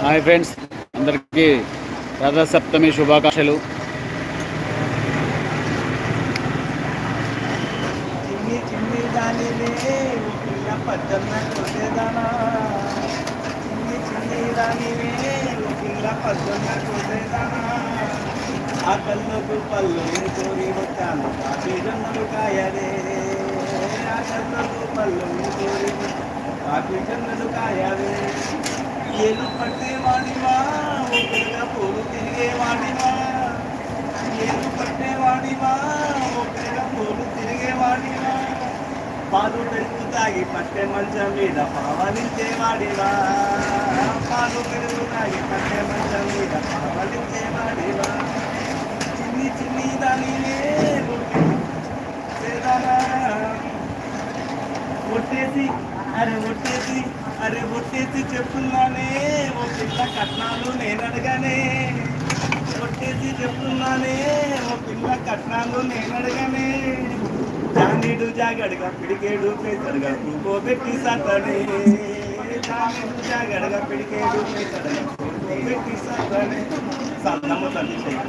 Hi friends అందరికీ రథసప్తమి శుభాకాంక్షలు. చిన్ని దానివే పిల్ల పిల్ల ఆ కళ్ళకు పళ్ళు కోరి వచ్చాను కాఫీ జొన్నలు కాయరే ఆ కళ్ళకు పళ్ళు కోరి కాఫీ జొన్నలు కాయరే ఏలు పట్టే వాడివా ఓ పిల్ల పూలు తిరిగే వాడివా ఏలు పట్టే వాడివా ఓ పిల్ల పూలు తిరిగే వాడివా పాలు పెరుగు తాగి పట్టే మంచం మీద పవలించే వాడివా పాలు పెరుగు తాగి పట్టే మంచం మీద పవలించే వాడివా చిన్ని చిన్ని దానినే ఒట్టేసి అరే ఒట్టేసి అరే ఒట్టేసి చెప్తున్నానే ఓ పిల్ల కట్నాలు నేను అడగానే. ఒట్టేసి చెప్తున్నానే ఓ పిల్ల కట్నాలు నేను అడగానే. జానీడు జాగడగా పిడికేడు పేసడుగా కూకోబెట్టి సతడే జానీడు జాగడగా పిడికేడు పేసడుగా పెట్టి సతడే సన్నమ్మ తల్లి చెయ్యి.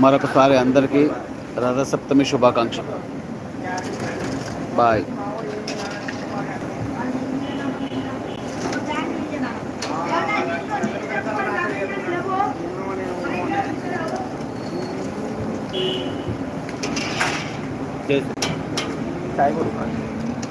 మరొకసారి అందరికీ రథసప్తమి శుభాకాంక్షలు బాయ్ జై చాయ్ కొడుకు